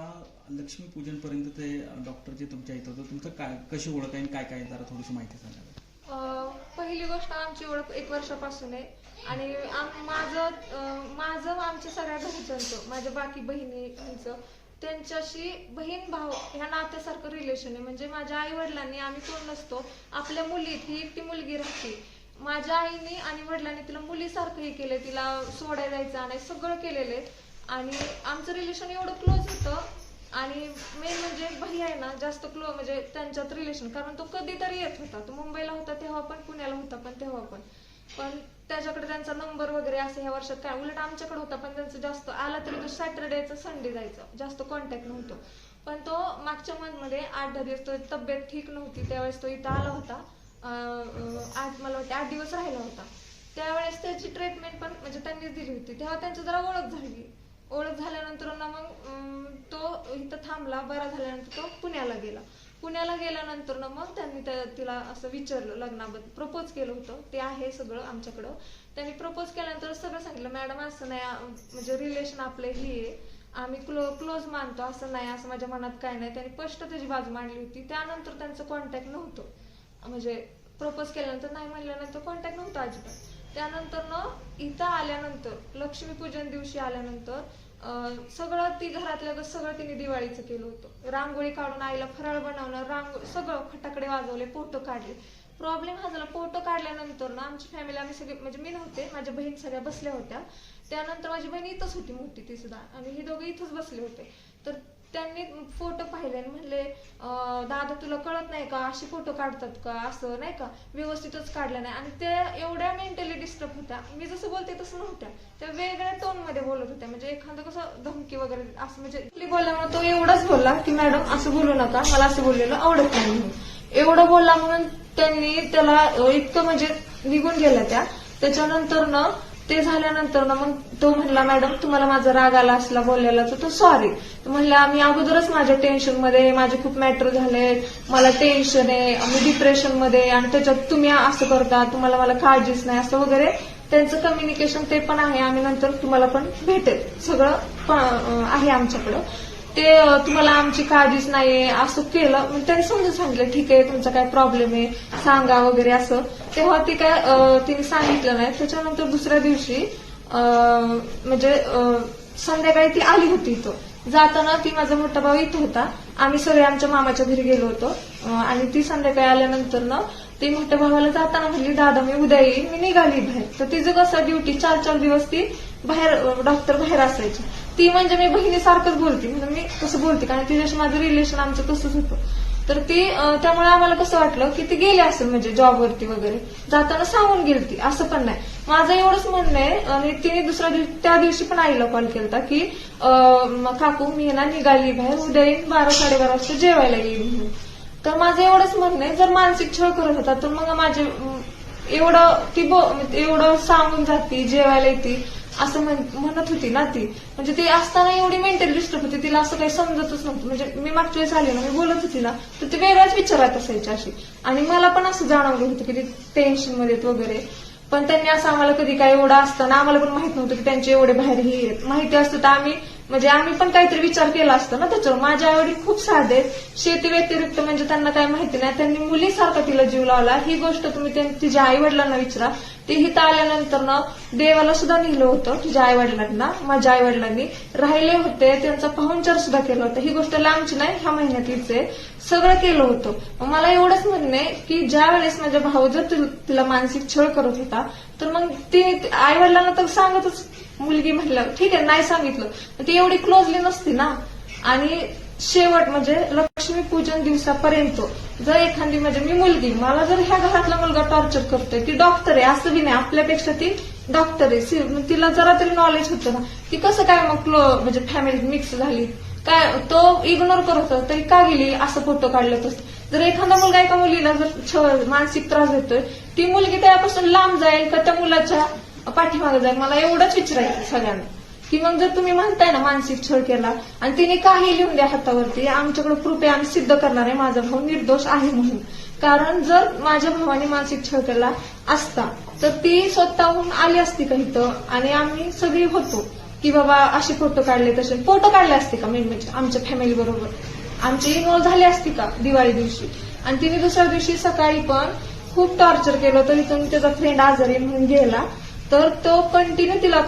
आता लक्ष्मीपूजन पर्यंत ते डॉक्टर जे तुमच्या इथं होतं तुमचं काय कशी ओळख आहे आणि काय काय जरा थोडीशी माहिती सांगा अं, पहिली गोष्ट आमची ओळख एक वर्षापासून आहे. आणि आम- माझं अं, माझं आमच्या सगळ्या घरच्यांचं माझ्या बाकी बहिणींचं त्यांच्याशी बहीण भाऊ ह्या नात्यासारखं रिलेशन आहे. म्हणजे माझ्या आई वडिलांनी आम्ही कोण नसतो आपल्या मुलीत ही एकटी मुलगी राहते. माझ्या आईने आणि वडिलांनी तिला मुलीसारखं हे केलं तिला सोडायला जायचं आणि सगळं केलेलं आहे. आणि आमचं रिलेशन एवढं क्लोज होतं. आणि मेन म्हणजे भैया आहे ना जास्त क्लो म्हणजे त्यांच्यात रिलेशन कारण तो कधीतरी येत होता. तो मुंबईला होता तेव्हा पण पुण्याला होता पण तेव्हा पण. पण त्याच्याकडे त्यांचा नंबर वगैरे असं ह्या वर्षात काय उलट आमच्याकडे होता पण त्यांचं जास्त आला तरी तो सॅटरडेचं संडे जायचं. जास्त कॉन्टॅक्ट नव्हतं. पण तो मागच्या मंथमध्ये आठ दहा दिवस तो तब्येत ठीक नव्हती. त्यावेळेस तो इथं आला होता. आज आठ मला वाटते आठ दिवस राहिला होता. त्यावेळेस त्याची ट्रीटमेंट पण म्हणजे त्यांनीच दिली होती. तेव्हा त्यांची जरा ओळख झाली. ओळख झाल्यानंतर ना मग तो इथं थांबला बरा झाल्यानंतर तो पुण्याला गेला. पुण्याला गेल्यानंतर ना मग त्यांनी त्या- तिला असं विचारलं लग्नाबद्दल प्रपोज केलं होतं. ते आहे सगळं आमच्याकडं. त्यांनी प्रपोज केल्यानंतर सगळं सांगितलं मॅडम असं नाही म्हणजे रिलेशन आपलं ही आहे. आम्ही क्लो क्लोज मानतो असं नाही असं माझ्या मनात काय नाही. त्यांनी स्पष्ट त्याची बाजू मांडली होती. त्यानंतर त्यांचं कॉन्टॅक्ट नव्हतं. म्हणजे प्रपोज केल्यानंतर नाही म्हणल्यानंतर कॉन्टॅक्ट नव्हता अजिबात. त्यानंतर न इथं आल्यानंतर लक्ष्मीपूजन दिवशी आल्यानंतर सगळं ती घरातलं सगळं तिने दिवाळीचं केलं होतं. रांगोळी काढून आईला फराळ बनवणं रांग सगळं फटाकडे वाजवले फोटो काढले. प्रॉब्लेम हा झाला फोटो काढल्यानंतर ना आमची फॅमिली आम्ही सगळे म्हणजे मी नव्हते माझ्या बहीण सगळ्या बसल्या होत्या. त्यानंतर माझी बहीण इथंच होती मोठी ती सुद्धा. आणि हे दोघे इथंच बसले होते. तर त्यांनी फोटो पाहिले आणि म्हणले दादा तुला कळत नाही का? असे फोटो काढतात का? असं नाही का? व्यवस्थितच काढलं नाही. आणि त्या एवढ्या मेंटली डिस्टर्ब होत्या. मी जसं बोलते तसं नव्हत्या. त्या वेगळ्या टोनमध्ये बोलत होत्या. म्हणजे एखादं कसं धमकी वगैरे असं म्हणजे बोलल्यामुळे तो एवढाच बोलला की मॅडम असं बोलू नका. मला असं बोललेलं आवडत नाही एवढं बोलला म्हणून त्यांनी त्याला इतकं म्हणजे निघून गेल्या त्या. त्याच्यानंतर ना ते झाल्यानंतर ना मग तो म्हणला मॅडम तुम्हाला माझा राग आला असला बोललेला तर तो सॉरी म्हणला मी अगोदरच माझ्या टेन्शनमध्ये माझे खूप मॅटर झाले मला टेन्शन आहे. मी डिप्रेशनमध्ये आणि त्याच्यात तुम्ही असं करता. तुम्हाला मला काळजीच नाही. असं वगैरे. त्यांचं कम्युनिकेशन ते पण आहे. आम्ही नंतर तुम्हाला पण भेटेल. सगळं आहे आमच्याकडं. ते तुम्हाला आमची काळजीच नाहीये असं केलं. मग त्यांनी समजून सांगितलं ठीक आहे तुमचा काय प्रॉब्लेम आहे सांगा वगैरे असं. तेव्हा ती काय तिने सांगितलं नाही. त्याच्यानंतर दुसऱ्या दिवशी म्हणजे संध्याकाळी ती आली होती इथं. जाताना ती माझा मोठा भाऊ इथं होता. आम्ही सगळे आमच्या मामाच्या घरी गेलो होतो. आणि ती संध्याकाळी आल्यानंतर ना ती मोठ्या भावाला जाताना म्हणली दादा मी उद्या येईन मी निघाली बाहेर. तर तिचं कसं ड्युटी चार चार दिवस ती बाहेर डॉक्टर बाहेर असायची. ती म्हणजे मी बहिणीसारखंच बोलते. म्हणजे मी कसं बोलते कारण तिच्याशी माझं रिलेशन आमचं तसंच होतं. तर ती त्यामुळे आम्हाला कसं वाटलं की ती गेली असेल म्हणजे जॉबवरती वगैरे. जाताना सांगून गेली असं पण नाही. माझं एवढंच म्हणणं आहे आणि तिने दुसऱ्या दिवशी त्या दिवशी पण आईला कॉल केला की काकू मी ना निघाली बाहेर. उद्या येईन बारा साडेबारा वाजता जेवायला येईल म्हणून. तर माझं एवढंच म्हणणं आहे जर मानसिक छळ करत होता तर मग माझे एवढं ती एवढं सांगून जाते जेवायला येते. असं म्हण- म्हणत होती ना ती. म्हणजे ती असताना एवढी मेंटल डिस्टर्ब होती. तिला असं काही समजतच नव्हतं. म्हणजे मी मागच्या वेळेस आले ना मी बोलत होती ना तर ती वेगळ्याच विचारात असायची अशी. आणि मला पण असं जाणवलं होतं की ती टेन्शनमध्ये आहेत वगैरे. पण त्यांनी असं आम्हाला कधी काय एवढं असताना आम्हाला पण माहीत नव्हतं की त्यांचे एवढे बाहेर हे आहेत. माहिती असतं तर आम्ही म्हणजे आम्ही पण काहीतरी विचार केला असतो ना त्याच्यावर. माझ्या आईवडील खूप साधे शेती व्यतिरिक्त म्हणजे त्यांना काय माहिती नाही. त्यांनी मुलीसारखा तिला जीव लावला. ही गोष्ट तुम्ही तिच्या आई वडिलांना विचारा. ते हिथं आल्यानंतर ना देवाला सुद्धा नेलं होतं तुझ्या आई वडिलांना माझ्या आई वडिलांनी राहिले होते. त्यांचा पाहुणचार सुद्धा केला होता. ही गोष्ट लांबची नाही ह्या महिन्यातलीच आहे. सगळं केलं होतं. मला एवढंच म्हणणं आहे की ज्या वेळेस माझ्या भाऊ जर तिला मानसिक छळ करत होता तर मग ती आई वडिलांना तर सांगतच मुलगी म्हटलं ठीक आहे नाही सांगितलं. ती एवढी क्लोजली नसती ना. आणि शेवट म्हणजे लक्ष्मी पूजन दिवसापर्यंत जर एखादी म्हणजे मी मुलगी मला जर ह्या घरातला मुलगा टॉर्चर करतोय ती डॉक्टर आहे असं बी नाही. आपल्यापेक्षा ती डॉक्टर आहे. तिला जरा तरी नॉलेज होतं ना. ती कसं काय मग क्लो- म्हणजे फॅमिली मिक्स झाली? काय तो इग्नोर करत होता तरी का गेली? असं फोटो काढलं तसं जर एखादा मुलगा एका मुलीला जर छ- मानसिक त्रास देतोय ती मुलगी त्यापासून लांब जाईल का त्या मुलाच्या पाठीमागे जाईल मला एवढंच विचारायचं सगळ्यांना. की मग जर तुम्ही म्हणताय ना मानसिक छळ केला आणि तिने काही लिहून द्या हातावरती आमच्याकडे कृपया आम्ही सिद्ध करणार आहे माझा भाऊ निर्दोष आहे म्हणून. कारण जर माझ्या भावाने मानसिक छळ केला असता तर ती स्वतःहून आली असती का इथं? आणि आम्ही सगळी होतो. की बाबा असे फोटो काढले तसे. फोटो काढले असते का मेन म्हणजे आमच्या फॅमिली बरोबर? आमची इन्व्हॉल्व झाली असती का दिवाळी दिवशी? आणि तिने दुसऱ्या दिवशी सकाळी पण खूप टॉर्चर केलं तर इथून त्याचा फ्रेंड आजारी म्हणून गेला. तर तो कंटिन्यू तिला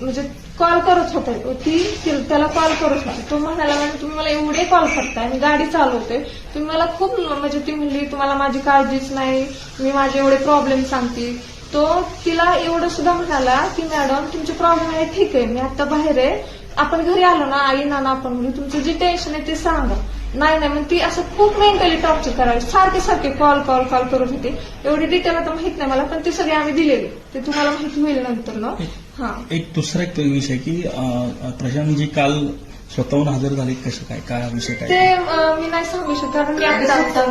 म्हणजे कॉल करत होता. ती ती- त्याला कॉल करत होती. तो म्हणाला म्हणजे तुम्ही मला एवढे कॉल करताय. मी गाडी चालवते. तुम्ही मला खूप म्हणजे ती म्हणली तुम्हाला माझी काळजीच नाही. मी माझे एवढे प्रॉब्लेम सांगते. तो तिला एवढं सुद्धा म्हणाला की मॅडम तुमचे प्रॉब्लेम आहे ठीक आहे. मी आता बाहेर आहे. आपण घरी आलो ना आई ना आपण. म्हणजे तुमचं जे टेन्शन आहे ते सांगा. नाही नाही मग ती असं खूप मेंटली टॉर्चर करायची सारखे सारखे कॉल कॉल कॉल करत होते. एवढी डिटेल आता माहीत नाही मला पण ते सगळे आम्ही दिलेले. ते तुम्हाला माहिती होईल नंतर ना हा. एक दुसरा एक विषय की अं, प्रशांतजी काल स्वतःहून हजर झाले कसे काय काय विषय ते काय अं, मी नाही सांगू शकत कारण मी आता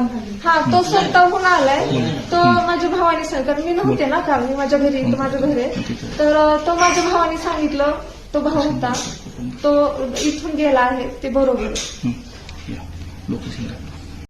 हा तो स्वतःहून आलाय. तो माझ्या भावाने सांग कारण मी नव्हते ना काल मी माझ्या घरी इथं माझं घर. आहे. तर तो माझ्या भावाने सांगितलं तो भाऊ होता. तो इथून गेला आहे ते बरोबर. आहे हं. या, लोकेशन द्या.